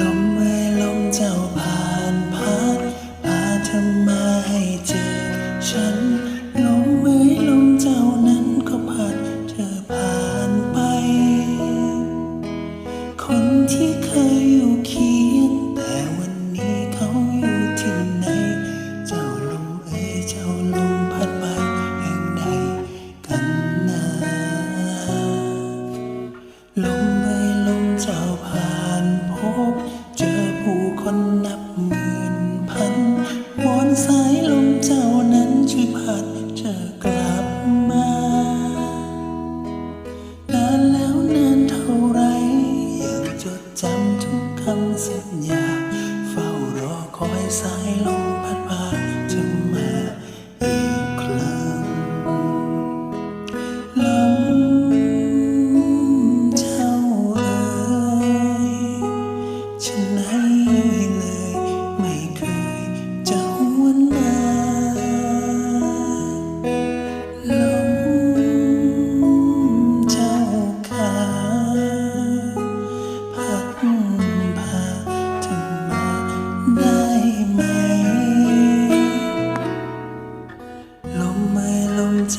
ลมเอ่ยลมเจ้าผ่านพัดพาเธมาให้เจอฉัน ลมเอ่ยลมเจ้านั้นก็พัดเธอผ่านไป คนที่เคย สายลมพัดมา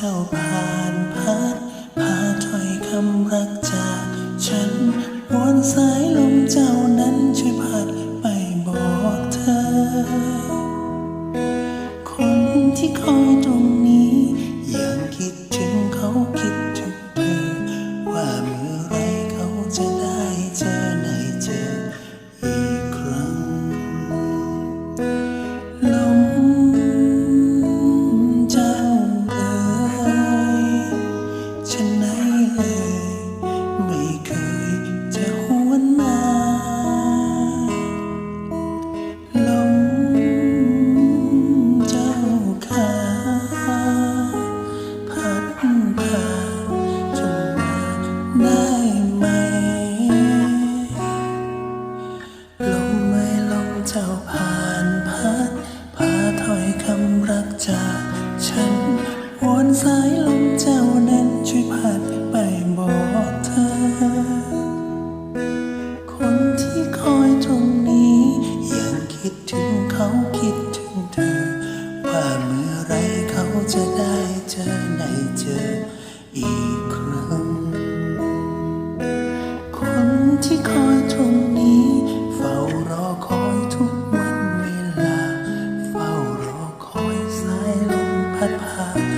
help. จากฉันวนสายลมเจ้านั้นช่วยพัดไปบอกเธอ คนที่คอยตรงนี้ยังคิดถึงเขาคิดถึงเธอ ว่าเมื่อไรเขาจะได้เจอในเจออีกครั้ง คนที่คอย 害怕。